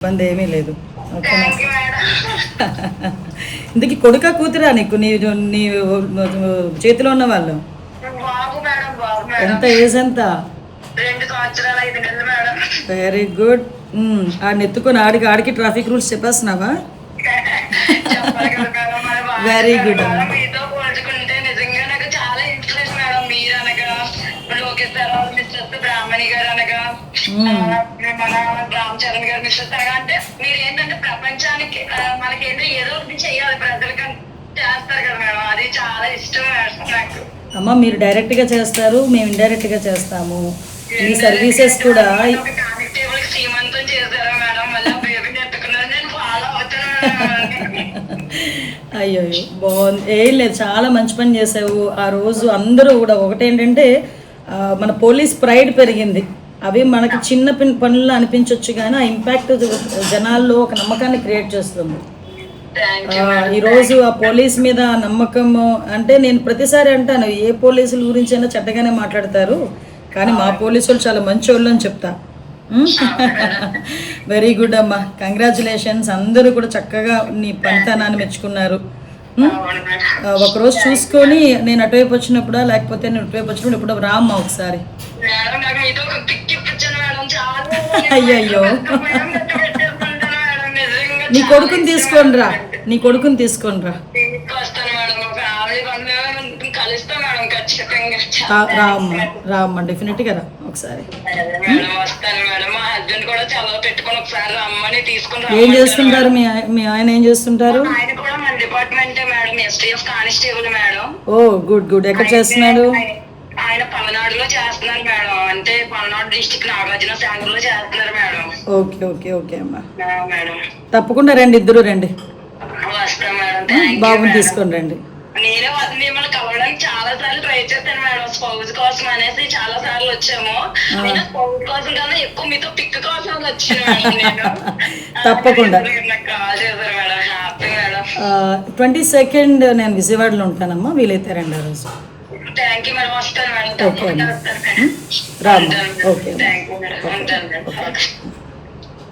ఇబ్బంది ఏమీ లేదు. ఇందుకు కొడుక కూతురా నీకు? నీ నీ చేతిలో ఉన్న వాళ్ళు? ఎంత ఏజ్ ఎంత? వెరీ గుడ్ ఆడిని ఎత్తుకొని ఆడికి ఆడికి traffic rules చెప్పేస్తున్నావా? Sir mister Brahmani గారు అనగా. ఆ, మన రామ్ చరణ్ గారు మిస్టర్ అనగా అంటే మీరు ఏంటంటే ప్రపంచానికి మనకి ఏంటో ఏదో ఒకటి చెయ్యాలి ప్రజలకి చేస్తారు కదా మేడం. అది చాలా ఇష్టం నాకు. అమ్మ మీరు డైరెక్ట్గా చేస్తారు మేము ఇండైరెక్ట్గా చేస్తాము. ఈ సర్వీసెస్ కూడా ఒక కానిస్టేబుల్ శ్రీమంతం చేశారా మేడం. మళ్ళీ బేబీని ఎత్తుకున్నారు. నేను ఫాలో అవుతాను అయ్యో బాగుంది. ఏం లేదు చాలా మంచి పని చేసావు. ఆ రోజు అందరూ కూడా ఒకటేంటంటే మన పోలీస్ ప్రైడ్ పెరిగింది. అవి మనకి చిన్న పిన్ పనులు అనిపించవచ్చు కానీ ఆ ఇంపాక్ట్ జనాల్లో ఒక నమ్మకాన్ని క్రియేట్ చేస్తుంది. ఈరోజు ఆ పోలీస్ మీద నమ్మకము అంటే నేను ప్రతిసారి అంటాను ఏ పోలీసుల గురించి అయినా చెడ్డగానే మాట్లాడతారు కానీ మా పోలీసులు చాలా మంచి వాళ్ళు అని చెప్తా. వెరీ గుడ్ అమ్మా. కంగ్రాచులేషన్స్ అందరూ కూడా చక్కగా నీ పనితనాన్ని మెచ్చుకున్నారు. ఒకరోజు చూసుకొని నేను అటువైపు వచ్చినప్పుడా లేకపోతే నేను ఇటువైపు వచ్చినప్పుడు ఇప్పుడు రామ్మా ఒకసారి. అయ్యయ్యో. నీ కొడుకుని తీసుకొని రా. నీ కొడుకుని తీసుకొని రా కలుస్తాను మేడం ఖచ్చితంగా. రా- ఒకసారి. ఏం చేస్తుంటారు మీ మీ ఆయన ఏం చేస్తుంటారు? మేడం. ఆయన కూడా మన డిపార్ట్మెంటే madam STF constable madam. Oh good good. ఎక్కడ చేస్తున్నాడు ఆయన- ఆయన పల్నాడులో చేస్తున్నారు మేడం. అంటే పల్నాడు డిస్టిక్ నాగార్జున సాగర్లో చేస్తున్నారు మేడం. ఓకే ఓకే ఓకే అమ్మా. మేడం. తప్పకుండా రండి ఇద్దరు రండి. వస్తాం మేడం. బాబుని. తీసుకొని రండి. నేనే వద్ద- మిమ్మల్ని కలవడానికి చాలా సార్లు ట్రై చేశాను మేడం. స్పౌజ్ కోసం అనేసి చాలా సార్లు వచ్చాము. నేను స్పౌజ్ కోసం కన్నా ఎక్కువ మీతో పిక్ కోసం వచ్చాను తప్పకుండా. ట్వంటీ సెకండ్ నేను విజయవాడలో ఉంటానమ్మా వీలైతే రండి ఆ రోజు ఓకే అమ్మా. రామ్మా. ఓకే.